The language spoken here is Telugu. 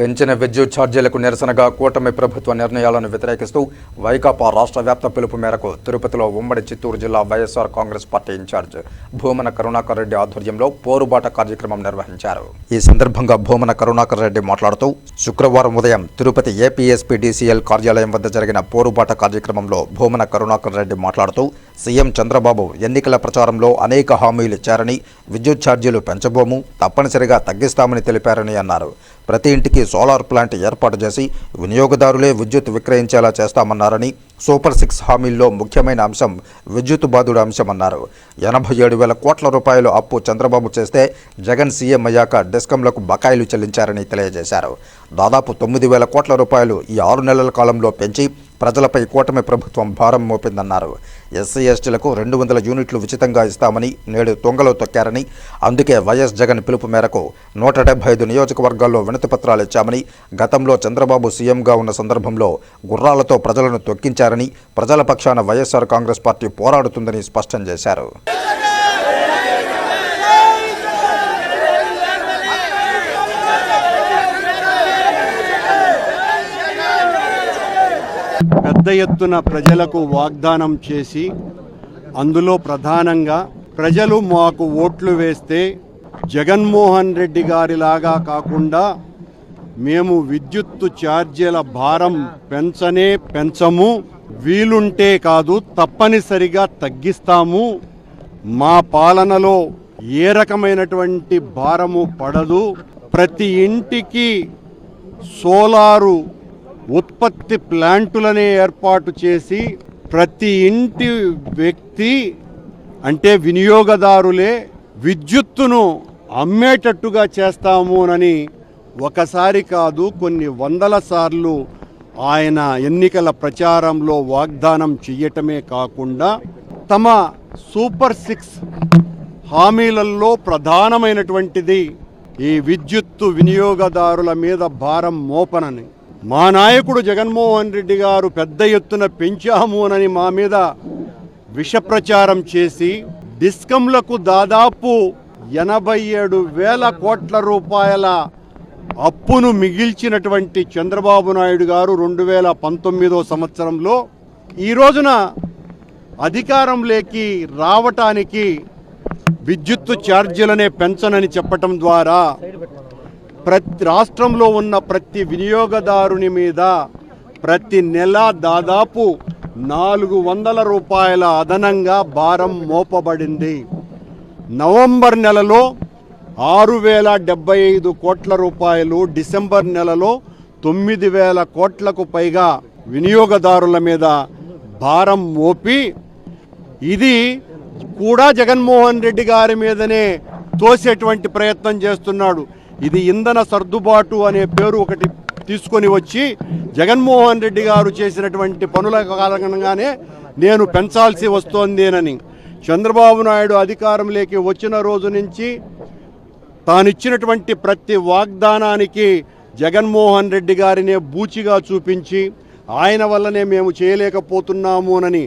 పెంచిన విద్యుత్ ఛార్జీలకు నిరసనగా కూటమి ప్రభుత్వ నిర్ణయాలను వ్యతిరేకిస్తూ వైకాపా రాష్ట్ర వ్యాప్త పిలుపు మేరకు తిరుపతిలో ఉమ్మడి చిత్తూరు జిల్లా వైఎస్ఆర్ కాంగ్రెస్ పార్టీ ఇన్ఛార్జ్ భూమన కరుణాకర్ రెడ్డి ఆధ్వర్యంలో పోరుబాట కార్యక్రమం నిర్వహించారు. ఈ సందర్భంగా భూమన కరుణాకర్ రెడ్డి మాట్లాడుతూ శుక్రవారం ఉదయం తిరుపతి ఏపీఎస్పీ డీసీఎల్ కార్యాలయం వద్ద జరిగిన పోరుబాట కార్యక్రమంలో భూమన కరుణాకర్ రెడ్డి మాట్లాడుతూ సీఎం చంద్రబాబు ఎన్నికల ప్రచారంలో అనేక హామీలు ఇచ్చారని విద్యుత్ ఛార్జీలు పెంచబోము తప్పనిసరిగా తగ్గిస్తామని తెలిపారని అన్నారు. ప్రతి ఇంటికి సోలార్ ప్లాంట్ ఏర్పాటు చేసి వినియోగదారులే విద్యుత్ విక్రయించేలా చేస్తామన్నారని సూపర్ సిక్స్ హామీల్లో ముఖ్యమైన అంశం విద్యుత్ బాధుడు అంశమన్నారు ఎనభై ఏడు వేల కోట్ల రూపాయలు అప్పు చంద్రబాబు చేస్తే జగన్ సీఎం అయ్యాక డిస్కంలకు బకాయిలు చెల్లించారని తెలియజేశారు. దాదాపు తొమ్మిది వేల కోట్ల రూపాయలు ఈ ఆరు నెలల కాలంలో పెంచి ప్రజలపై కూటమి ప్రభుత్వం భారం మోపిందన్నారు. ఎస్సీ ఎస్టీలకు రెండు వందల యూనిట్లు ఉచితంగా ఇస్తామని నేడు తొంగలో తొక్కారని అందుకే వైఎస్ జగన్ పిలుపు మేరకు నూట డెబ్బై ఐదు నియోజకవర్గాల్లో వినతిపత్రాలు ఇచ్చామని గతంలో చంద్రబాబు సీఎంగా ఉన్న సందర్భంలో గుర్రాలతో ప్రజలను తొక్కించారని ప్రజల పక్షాన వైఎస్ఆర్ కాంగ్రెస్ పార్టీ పోరాడుతుందని స్పష్టం చేశారు. పెద్ద ఎత్తున ప్రజలకు వాగ్దానం చేసి అందులో ప్రధానంగా ప్రజలు మాకు ఓట్లు వేస్తే జగన్మోహన్ రెడ్డి గారిలాగా కాకుండా మేము విద్యుత్తు ఛార్జీల భారం పెంచనే పెంచము వీలుంటే కాదు తప్పనిసరిగా తగ్గిస్తాము. మా పాలనలో ఏ రకమైనటువంటి భారము పడదు. ప్రతి ఇంటికి సోలారు ఉత్పత్తి ప్లాంటులనే ఏర్పాటు చేసి ప్రతి ఇంటి వ్యక్తి అంటే వినియోగదారులే విద్యుత్తును అమ్మేటట్టుగా చేస్తామునని ఒకసారి కాదు కొన్ని వందల సార్లు ఆయన ఎన్నికల ప్రచారంలో వాగ్దానం చెయ్యటమే కాకుండా తమ సూపర్ సిక్స్ హామీలలో ప్రధానమైనటువంటిది ఈ విద్యుత్తు వినియోగదారుల మీద భారం మోపనని. మా నాయకుడు జగన్మోహన్ రెడ్డి గారు పెద్ద ఎత్తున పెంచామునని మా మీద విషప్రచారం చేసి డిస్కంలకు దాదాపు ఎనభై ఏడు వేల కోట్ల రూపాయల అప్పును మిగిల్చినటువంటి చంద్రబాబు నాయుడు గారు రెండు వేల పంతొమ్మిదో సంవత్సరంలో ఈ రోజున అధికారంలోకి రావటానికి విద్యుత్తు ఛార్జీలనే పెంచనని చెప్పటం ద్వారా ప్రతి రాష్ట్రంలో ఉన్న ప్రతి వినియోగదారుని మీద ప్రతి నెల దాదాపు నాలుగు వందల రూపాయల అదనంగా భారం మోపబడింది. నవంబర్ నెలలో ఆరు వేల డెబ్బై ఐదు కోట్ల రూపాయలు డిసెంబర్ నెలలో తొమ్మిది వేల కోట్లకు పైగా వినియోగదారుల మీద భారం మోపి ఇది కూడా జగన్మోహన్ రెడ్డి గారి మీదనే తోసేటువంటి ప్రయత్నం చేస్తున్నాడు. ఇది ఇంధన సర్దుబాటు అనే పేరు ఒకటి తీసుకొని వచ్చి జగన్మోహన్ రెడ్డి గారు చేసినటువంటి పనుల కారణంగానే నేను పెంచాల్సి వస్తోందేనని. చంద్రబాబు నాయుడు అధికారంలోకి వచ్చిన రోజు నుంచి తానిచ్చినటువంటి ప్రతి వాగ్దానానికి జగన్మోహన్ రెడ్డి గారినే బూచిగా చూపించి ఆయన వల్లనే మేము చేయలేకపోతున్నామునని